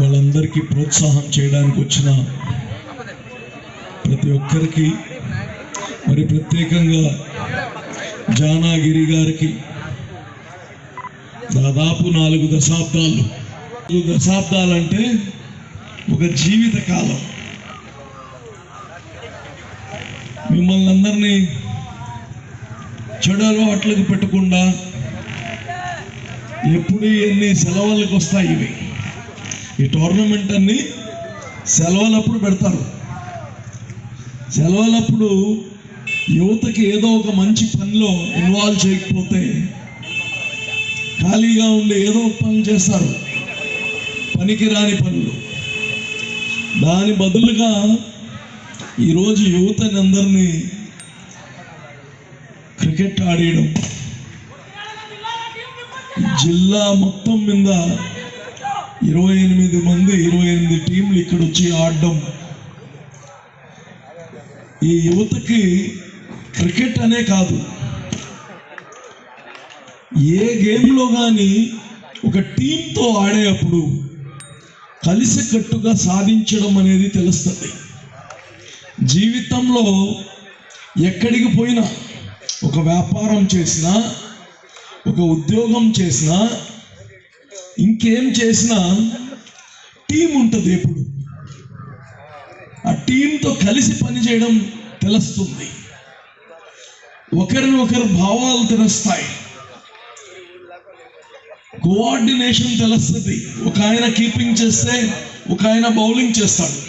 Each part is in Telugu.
వాళ్ళందరికీ ప్రోత్సాహం చేయడానికి వచ్చిన ప్రతి ఒక్కరికి మరి ప్రత్యేకంగా జానాగిరి గారికి దాదాపు నాలుగు దశాబ్దాలు. నాలుగు దశాబ్దాలంటే ఒక జీవిత కాలం. మిమ్మల్ని అందరినీ చెడు అలవాట్లకు పెట్టకుండా ఎప్పుడు ఎన్ని సెలవులకు వస్తాయి ఇవి? ఈ టోర్నమెంట్ అన్ని సెలవులప్పుడు పెడతారు. సెలవులప్పుడు యువతకి ఏదో ఒక మంచి పనిలో ఇన్వాల్వ్ చేయకపోతే ఖాళీగా ఉండే ఏదో ఒక పనులు చేస్తారు. పనికిరాని పనులు. దాని బదులుగా ఈరోజు యువతని అందరినీ క్రికెట్ ఆడేయడం. జిల్లా మొత్తం మీద ఇరవై ఎనిమిది మంది ఇరవై ఎనిమిది టీంలు ఇక్కడ వచ్చి ఆడడం. ఈ యువతకి క్రికెట్ అనే కాదు. ఏ గేమ్లో కానీ ఒక టీంతో ఆడేటప్పుడు కలిసికట్టుగా సాధించడం అనేది తెలుస్తుంది. జీవితంలో ఎక్కడికి పోయినా ఒక వ్యాపారం చేసినా ఒక ఉద్యోగం చేసినా ఇంకేం చేసినా టీం ఉంటుంది ఎప్పుడు ఆ టీంతో కలిసి పనిచేయడం తెలుస్తుంది. ఒకరిని ఒకరు భావాలు తెలుస్తాయి. కోఆర్డినేషన్ తెలుస్తుంది. ఒక ఆయన కీపింగ్ చేస్తే ఒక ఆయన బౌలింగ్ చేస్తాడు.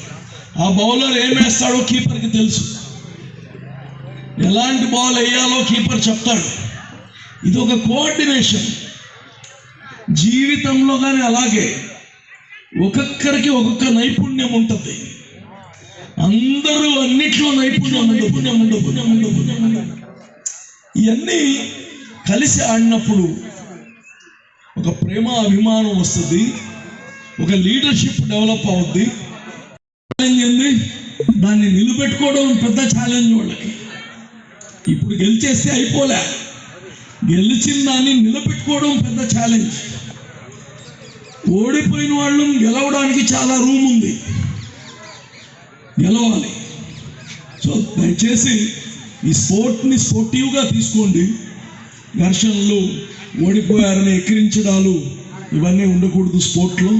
ఆ బౌలర్ ఏం వేస్తాడో కీపర్కి తెలుసు. ఎలాంటి బాల్ వేయాలో కీపర్ చెప్తాడు. ఇది ఒక కోఆర్డినేషన్. జీవితంలో కానీ అలాగే ఒక్కొక్కరికి ఒక్కొక్క నైపుణ్యం ఉంటుంది. అందరూ అన్నిట్లో నైపుణ్యం నైపుణ్యం ఉండదు ఇవన్నీ కలిసి ఆడినప్పుడు ఒక ప్రేమ అభిమానం వస్తుంది. ఒక లీడర్షిప్ డెవలప్ అవుద్ది. ఛాలెంజ్ ఏంది? దాన్ని నిలబెట్టుకోవడం పెద్ద ఛాలెంజ్ వాళ్ళకి. ఇప్పుడు గెలిచేస్తే అయిపోలే. గెలిచిన దాన్ని నిలబెట్టుకోవడం పెద్ద ఛాలెంజ్ ఓడిపోయిన వాళ్ళు గెలవడానికి చాలా రూమ్ ఉంది. గెలవాలి. సో దయచేసి ఈ స్పోర్ట్ని స్పోర్టివ్గా తీసుకోండి. ఘర్షణలు ఓడిపోయారని ఎక్కిరించడాలు ఇవన్నీ ఉండకూడదు స్పోర్ట్లో.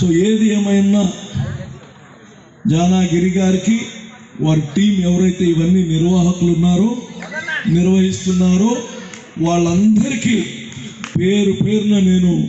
సో ఏది ఏమైనా జానాగిరి గారికి వారి టీం ఎవరైతే ఇవన్నీ నిర్వాహకులు ఉన్నారో నిర్వహిస్తున్నారో వాళ్ళందరికీ పేరు పేరున నేను